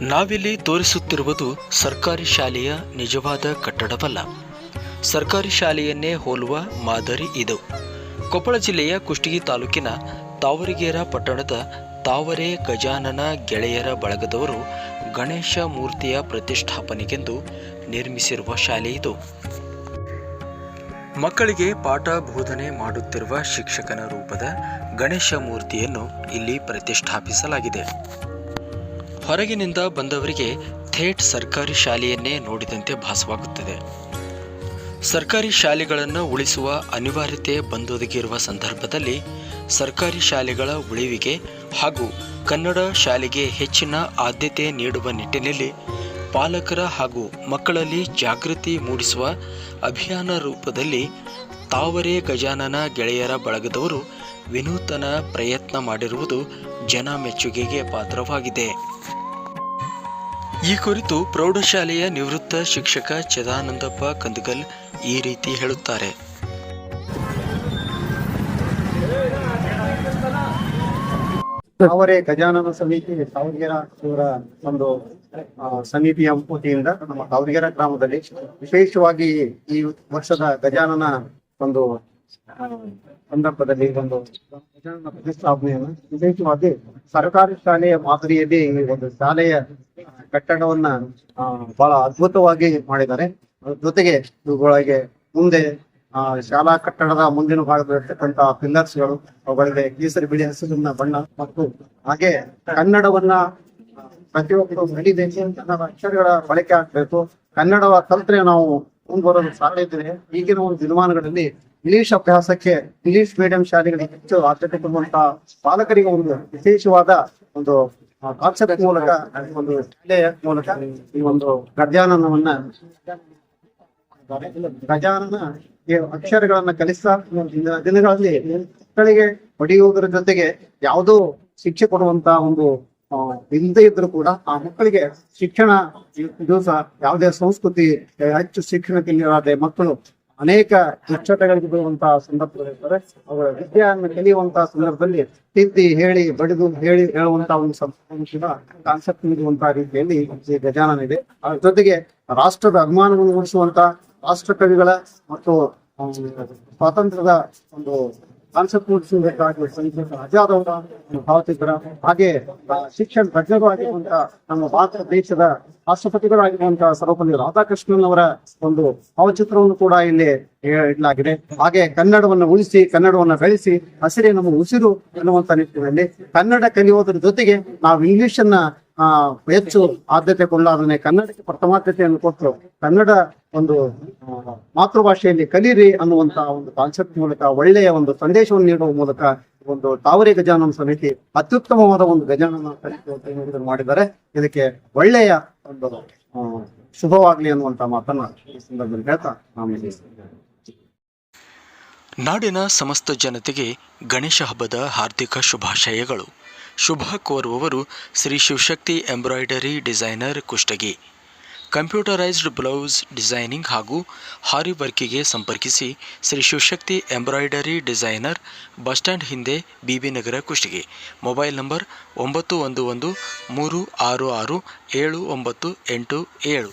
ನಾವಿಲ್ಲಿ ತೋರಿಸುತ್ತಿರುವುದು ಸರ್ಕಾರಿ ಶಾಲೆಯ ನಿಜವಾದ ಕಟ್ಟಡವಲ್ಲ. ಸರ್ಕಾರಿ ಶಾಲೆಯನ್ನೇ ಹೋಲುವ ಮಾದರಿ ಇದು. ಕೊಪ್ಪಳ ಜಿಲ್ಲೆಯ ಕುಷ್ಟಗಿ ತಾಲೂಕಿನ ತಾವರಿಗೇರ ಪಟ್ಟಣದ ತಾವರೆ ಗಜಾನನ ಗೆಳೆಯರ ಬಳಗದವರು ಗಣೇಶ ಮೂರ್ತಿಯ ಪ್ರತಿಷ್ಠಾಪನೆಗೆಂದು ನಿರ್ಮಿಸಿರುವ ಶಾಲೆ ಇದು. ಮಕ್ಕಳಿಗೆ ಪಾಠ ಬೋಧನೆ ಮಾಡುತ್ತಿರುವ ಶಿಕ್ಷಕನ ರೂಪದ ಗಣೇಶ ಮೂರ್ತಿಯನ್ನು ಇಲ್ಲಿ ಪ್ರತಿಷ್ಠಾಪಿಸಲಾಗಿದೆ. ಹೊರಗಿನಿಂದ ಬಂದವರಿಗೆ ಥೇಟ್ ಸರ್ಕಾರಿ ಶಾಲೆಯನ್ನೇ ನೋಡಿದಂತೆ ಭಾಸವಾಗುತ್ತದೆ. ಸರ್ಕಾರಿ ಶಾಲೆಗಳನ್ನು ಉಳಿಸುವ ಅನಿವಾರ್ಯತೆ ಬಂದೊದಗಿರುವ ಸಂದರ್ಭದಲ್ಲಿ ಸರ್ಕಾರಿ ಶಾಲೆಗಳ ಉಳಿವಿಗೆ ಹಾಗೂ ಕನ್ನಡ ಶಾಲೆಗೆ ಹೆಚ್ಚಿನ ಆದ್ಯತೆ ನೀಡುವ ನಿಟ್ಟಿನಲ್ಲಿ ಪಾಲಕರ ಹಾಗೂ ಮಕ್ಕಳಲ್ಲಿ ಜಾಗೃತಿ ಮೂಡಿಸುವ ಅಭಿಯಾನ ರೂಪದಲ್ಲಿ ತಾವರೆ ಗಜಾನನ ಗೆಳೆಯರ ಬಳಗದವರು ವಿನೂತನ ಪ್ರಯತ್ನ ಮಾಡಿರುವುದು ಜನ ಮೆಚ್ಚುಗೆಗೆ ಪಾತ್ರವಾಗಿದೆ. ಈ ಕುರಿತು ಪ್ರೌಢಶಾಲೆಯ ನಿವೃತ್ತ ಶಿಕ್ಷಕ ಚದಾನಂದಪ್ಪ ಕಂದಗಲ್ ಈ ರೀತಿ ಹೇಳುತ್ತಾರೆ. ಅವರೇ ಗಜಾನನ ಸಮಿತಿ ಸಾವಿರ ಇವರ ಒಂದು ಸಮಿತಿಯ ವತಿಯಿಂದ ನಮ್ಮ ಸಾವಿರ ಗ್ರಾಮದಲ್ಲಿ ವಿಶೇಷವಾಗಿ ಈ ವರ್ಷದ ಗಜಾನನ ಒಂದು ಸಂದರ್ಭದಲ್ಲಿ ಒಂದು ಪ್ರತಿಷ್ಠಾಪನೆಯನ್ನು ವಿಶೇಷವಾಗಿ ಸರ್ಕಾರಿ ಶಾಲೆಯ ಮಾದರಿಯಲ್ಲಿ ಒಂದು ಶಾಲೆಯ ಕಟ್ಟಡವನ್ನ ಬಹಳ ಅದ್ಭುತವಾಗಿ ಮಾಡಿದ್ದಾರೆ. ಜೊತೆಗೆ ಇವುಗಳಿಗೆ ಮುಂದೆ, ಆ, ಶಾಲಾ ಕಟ್ಟಡದ ಮುಂದಿನ ಭಾಗದಲ್ಲಿರ್ತಕ್ಕಂತ ಪಿಲ್ಲರ್ಸ್ಗಳು, ಅವುಗಳಿಗೆ ಕೇಸರಿ ಬಿಳಿ ಹಸಿರಿನ ಬಣ್ಣ ಮತ್ತು ಹಾಗೆ ಕನ್ನಡವನ್ನ ಪ್ರತಿಯೊಬ್ಬರು ಅಂತ ಕನ್ನಡ ಅಕ್ಷರಗಳ ಬಳಕೆ ಆಗ್ಬೇಕು. ಕನ್ನಡವ ಕಲ್ತ್ರೆ ನಾವು ಮುಂದುವರೋದು ಸಾಧ್ಯ ಇದ್ರೆ ಈಗಿನ ಒಂದು ದಿನಮಾನಗಳಲ್ಲಿ ಇಂಗ್ಲಿಷ್ ಅಭ್ಯಾಸಕ್ಕೆ ಇಂಗ್ಲಿಷ್ ಮೀಡಿಯಂ ಶಾಲೆಗಳಿಗೆ ಹೆಚ್ಚು ಆದ್ಯತೆ ಕೊಡುವಂತಹ ಪಾಲಕರಿಗೆ ಒಂದು ವಿಶೇಷವಾದ ಒಂದು ಕಾನ್ಸೆಪ್ಟ್ ಮೂಲಕ, ಒಂದು ಶಾಲೆಯ ಮೂಲಕ ಈ ಒಂದು ಗಜಾನನವನ್ನ ಗಜಾನನ ಅಕ್ಷರಗಳನ್ನ ಕಲಿಸ್ತಾ ಇಂದಿನ ದಿನಗಳಲ್ಲಿ ಮಕ್ಕಳಿಗೆ ಹೊಡೆಯುವುದರ ಜೊತೆಗೆ ಯಾವುದೋ ಶಿಕ್ಷೆ ಕೊಡುವಂತಹ ಒಂದು ಇಲ್ಲದೆ ಇದ್ರು ಕೂಡ ಆ ಮಕ್ಕಳಿಗೆ ಶಿಕ್ಷಣ ಇದು ಯಾವುದೇ ಸಂಸ್ಕೃತಿ, ಹೆಚ್ಚು ಶಿಕ್ಷಣಕ್ಕೆ ಮಕ್ಕಳು ಅನೇಕ ದುಶ್ಚಟಗಳಿಗೆ ಬೀಳುವಂತಹ ಸಂದರ್ಭಗಳಿರ್ತಾರೆ ಅವರ ವಿದ್ಯೆಯನ್ನು ಕಲಿಯುವಂತಹ ಸಂದರ್ಭದಲ್ಲಿ ತಿದ್ದಿ ಹೇಳಿ, ಬಡಿದು, ಹೇಳಿ ಹೇಳುವಂತಹ ಒಂದು ಸಂಸ್ಕೃತ ಕಾನ್ಸೆಪ್ಟ್ ನೀಡುವಂತಹ ರೀತಿಯಲ್ಲಿ ಈ ಗಜಾನನ ಇದೆ. ಅದ್ರ ಜೊತೆಗೆ ರಾಷ್ಟ್ರದ ಅಭಿಮಾನವನ್ನು ಉಳಿಸುವಂತಹ ರಾಷ್ಟ್ರ ಕವಿಗಳ ಮತ್ತು ಸ್ವಾತಂತ್ರ್ಯದ ಒಂದು ಕಾನ್ಸೆಪ್ಟ್ ಮೂಡಿಸಬೇಕಾಗಿ ಸಂಗೀತ ಆಜಾದ್ ಅವರ ಒಂದು ಭಾವಚಿತ್ರ ಹಾಗೆ ಶಿಕ್ಷಣ ತಜ್ಞರು ಆಗಿರುವಂತಹ ನಮ್ಮ ಭಾರತ ದೇಶದ ರಾಷ್ಟ್ರಪತಿಗಳು ಆಗಿರುವಂತಹ ಸರ್ವಪಲ್ಲಿ ರಾಧಾಕೃಷ್ಣನ್ ಅವರ ಒಂದು ಭಾವಚಿತ್ರವನ್ನು ಕೂಡ ಇಲ್ಲಿ ಇಡಲಾಗಿದೆ. ಹಾಗೆ ಕನ್ನಡವನ್ನು ಉಳಿಸಿ, ಕನ್ನಡವನ್ನು ಬೆಳೆಸಿ, ಹಸಿರೇ ನಮ್ಮ ಉಸಿರು ಎನ್ನುವಂತ ನಿಟ್ಟಿನಲ್ಲಿ ಕನ್ನಡ ಕಲಿಯುವುದರ ಜೊತೆಗೆ ನಾವು ಇಂಗ್ಲಿಷ್ ಅನ್ನ ಹೆಚ್ಚು ಆದ್ಯತೆ ಕೊಳ್ಳಾದನೆ ಕನ್ನಡಕ್ಕೆ ಪ್ರಥಮಾದ್ಯತೆಯನ್ನು ಕೊಟ್ಟರು. ಕನ್ನಡ ಒಂದು ಮಾತೃಭಾಷೆಯಲ್ಲಿ ಕಲೀರಿ ಅನ್ನುವಂತ ಒಂದು ಕಾನ್ಸೆಪ್ಟ್ ಮೂಲಕ, ಒಳ್ಳೆಯ ಒಂದು ಸಂದೇಶವನ್ನು ನೀಡುವ ಮೂಲಕ ಒಂದು ತಾವರೆ ಗಜಾನನ ಸಮಿತಿ ಅತ್ಯುತ್ತಮವಾದ ಒಂದು ಗಜಾನನ ಇದನ್ನು ಮಾಡಿದ್ದಾರೆ. ಇದಕ್ಕೆ ಒಳ್ಳೆಯ ಒಂದು ಶುಭವಾಗಲಿ ಅನ್ನುವಂತ ಮಾತನ್ನ ಈ ಸಂದರ್ಭದಲ್ಲಿ ಹೇಳ್ತಾ ನಾನು. ನಾಡಿನ ಸಮಸ್ತ ಜನತೆಗೆ ಗಣೇಶ ಹಬ್ಬದ ಹಾರ್ದಿಕ ಶುಭಾಶಯಗಳು. ಶುಭ ಕೋರುವವರು Shri Shivashakti embroidery designer Kushtagi. Computerised blouse designing ಹಾಗೂ ಹಾರಿ ವರ್ಕಿಗೆ ಸಂಪರ್ಕಿಸಿ Shri Shivashakti embroidery designer bus stand ಹಿಂದೆ ಬಿಬಿ ನಗರ ಕುಷ್ಟಗಿ. ಮೊಬೈಲ್ ನಂಬರ್ ಒಂಬತ್ತು ಒಂದು ಒಂದು ಮೂರು ಆರು ಆರು ಏಳು ಒಂಬತ್ತು ಎಂಟು ಏಳು.